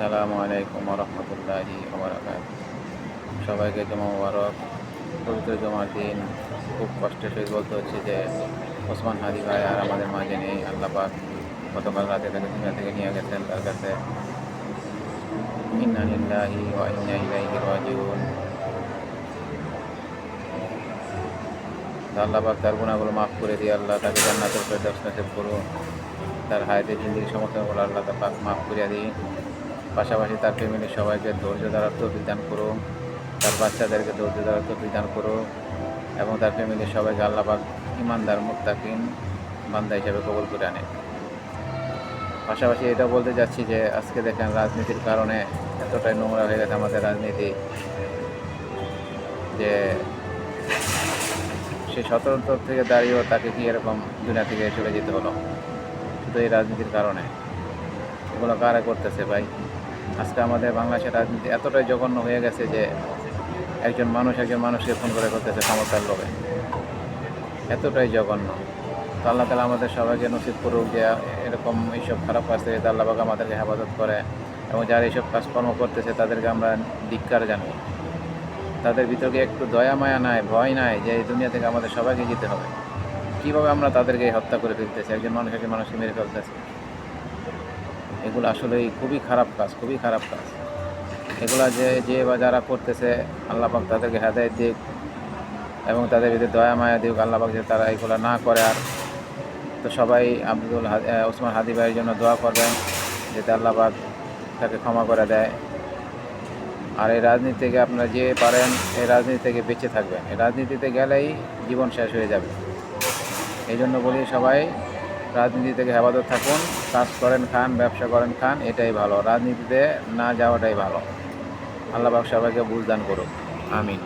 আসসালামু আলাইকুম রহমতুল্লাহি সবাইকে জমা মুবারক। পবিত্র জমার দিন খুব কষ্টের সহিত বলতে হচ্ছে যে ওসমান হাদি ভাই আর আমাদের মাঝে নেই। আল্লাহ পাক গতকাল রাতে তাকে দুনিয়া থেকে নিয়ে গেছেন তার কাছে। ইন্না লিল্লাহি ওয়া ইন্না ইলাইহি রাজিউন। তা আল্লাহ পাক তার গুণাগুলো মাফ করে দিয়ে আল্লাহ তাকে জান্নাতের ফেরদৌস নসিব করুন তার হায়াতের জিন্দিগি সমস্যাগুলো আল্লাহ তা পাক মাফ করিয়া দিই পাশাপাশি তার ফ্যামিলির সবাইকে ধৈর্য দ্বারা তৌফিক দান করুন তার বাচ্চাদেরকে ধৈর্য দ্বারা তৌফিক দান করুন এবং তার ফ্যামিলির সবাইকে আল্লাহ পাক ইমানদার মুক্তাকিন বান্দা হিসাবে কবুল করে আনে। পাশাপাশি এটা বলতে যাচ্ছি যে, আজকে দেখেন রাজনীতির কারণে এতটাই নোংরা হয়ে গেছে আমাদের রাজনীতি যে সে সতর্ক থেকে দাঁড়িয়েও তাকে কি এরকম দুনিয়া থেকে চলে যেতে হলো? শুধু এই রাজনীতির কারণে। এগুলো কারা করতেছে ভাই? আজকে আমাদের বাংলাদেশের রাজনীতি এতটাই জঘন্য হয়ে গেছে যে একজন মানুষ একজন মানুষকে ফোন করে করতেছে ক্ষমতার লোভে। এতটাই জঘন্য। তো আল্লাহ তালা আমাদের সবাইকে নসিব করুক যে এরকম এইসব খারাপ কাজ থেকে আল্লাহ পাক আমাদেরকে হেফাজত করে এবং যারা এইসব কাজকর্ম করতেছে তাদেরকে আমরা ধিক্কার জানাই। তাদের ভিতরে একটু দয়া, মায়া নাই, ভয় নাই যে এই দুনিয়া থেকে আমাদের সবাইকে যেতে হবে। কীভাবে আমরা তাদেরকে হত্যা করে ফেলতেছি? একজন মানুষ একজন মানুষকে মেরে ফেলতেছি। এগুলো আসলেই খুবই খারাপ কাজ, খুবই খারাপ কাজ। এগুলা যে যে বা যারা করতেছে, আল্লাহ পাক তাদেরকে হেদায়ত দিক এবং তাদের ভিতরে দয়া, মায়া দিক, আল্লাহ পাক যে তারা এগুলো না করে। আর তো সবাই আব্দুল ওসমান হাদি ভাইয়ের জন্য দোয়া করবেন, যাতে আল্লাহ পাক তাকে ক্ষমা করে দেয়। আর এই রাজনীতি থেকে আপনারা যে পারেন, এই রাজনীতি থেকে বেঁচে থাকবেন। এই রাজনীতিতে গেলেই জীবন শেষ হয়ে যাবে। এই জন্য বলি সবাই রাজনীতি থেকে হেফাজত থাকুন, কাজ করেন খান, ব্যবসা করেন খান, এটাই ভালো। রাজনীতিতে না যাওয়াটাই ভালো। আল্লাহ সবাইকে বুঝদান করুক। আমিন।